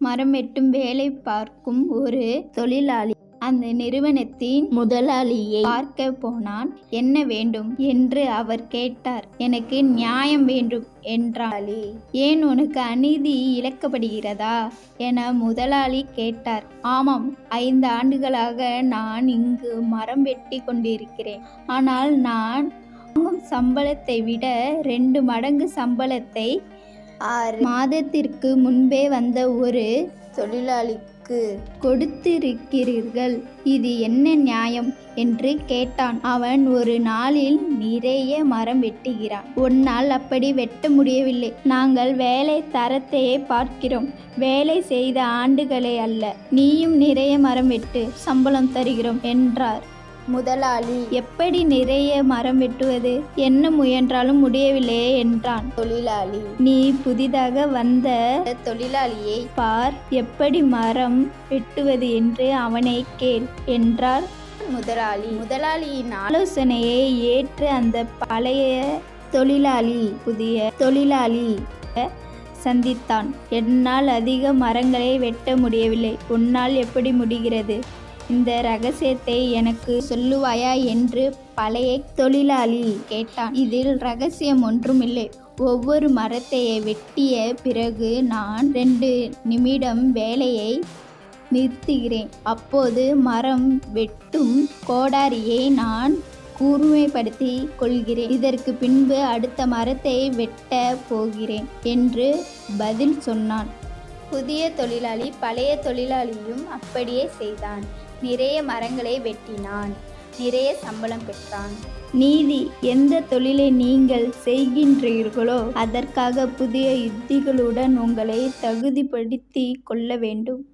மரம் வெட்டும் வேலை பார்க்கும் ஒரு தொழிலாளி. அந்த நிறுவனத்தின் முதலாளியை பார்க்க போனான். என்ன வேண்டும்? என்று அவர் கேட்டார். எனக்கு நியாயம் வேண்டும் என்றாளி. ஏன் உனக்கு அநீதி இழக்கப்படுகிறதா? என முதலாளி கேட்டார். ஆமாம் ஐந்து ஆண்டுகளாக நான் இங்கு மரம் வெட்டி கொண்டிருக்கிறேன். ஆனால் நான் வாங்கும் சம்பளத்தை விட ரெண்டு மடங்கு சம்பளத்தை ஆறு. மாதத்திற்கு முன்பே வந்த ஒரு தொழிலாளிக்கு கொடுத்திருக்கிறீர்கள். இது என்ன நியாயம்? என்று கேட்டான். அவன் ஒரு நாளில் நிறைய மரம் வெட்டுகிறான். உன்னால் அப்படி வெட்ட முடியவில்லை. நாங்கள் வேலை தரத்தையே பார்க்கிறோம். வேலை செய்த ஆண்டுகளே அல்ல. நீயும் நிறைய மரம் வெட்டு சம்பளம் தருகிறோம் என்றார். முதலாளி. எப்படி நிறைய மரம் வெட்டுவது? என்ன முயன்றாலும் முடியவில்லையே என்றான். தொழிலாளி நீ புதிதாக வந்த தொழிலாளியை பார். எப்படி மரம் வெட்டுவது என்று அவனை கேள் என்றார் முதலாளி. முதலாளியின் ஆலோசனையை ஏற்று அந்த பழைய தொழிலாளி புதிய தொழிலாளி சந்தித்தான். என்னால் அதிக மரங்களை வெட்ட முடியவில்லை. உன்னால் எப்படி முடிகிறது? இந்த ரகசியத்தை எனக்கு சொல்லுவாயா என்று பழைய தொழிலாளி கேட்டான். இதில் ரகசியம் ஒன்றுமில்லை. ஒவ்வொரு மரத்தை வெட்டிய பிறகு நான் ரெண்டு நிமிடம் வேலையை நிறுத்துகிறேன். அப்போது மரம் வெட்டும் கோடாரியை நான் கூர்மைப்படுத்தி கொள்கிறேன். இதற்கு பின்பு அடுத்த மரத்தை வெட்ட போகிறேன் என்று பதில் சொன்னான். புதிய தொழிலாளி பழைய தொழிலாளியும் அப்படியே செய்தான். நிறைய மரங்களை வெட்டினான். நிறைய சம்பளம் பெற்றான். நீதி எந்த தொழிலை நீங்கள் செய்கின்றீர்களோ அதற்காக புதிய யுத்திகளுடன் உங்களை தகுதிப்படுத்தி கொள்ள வேண்டும்.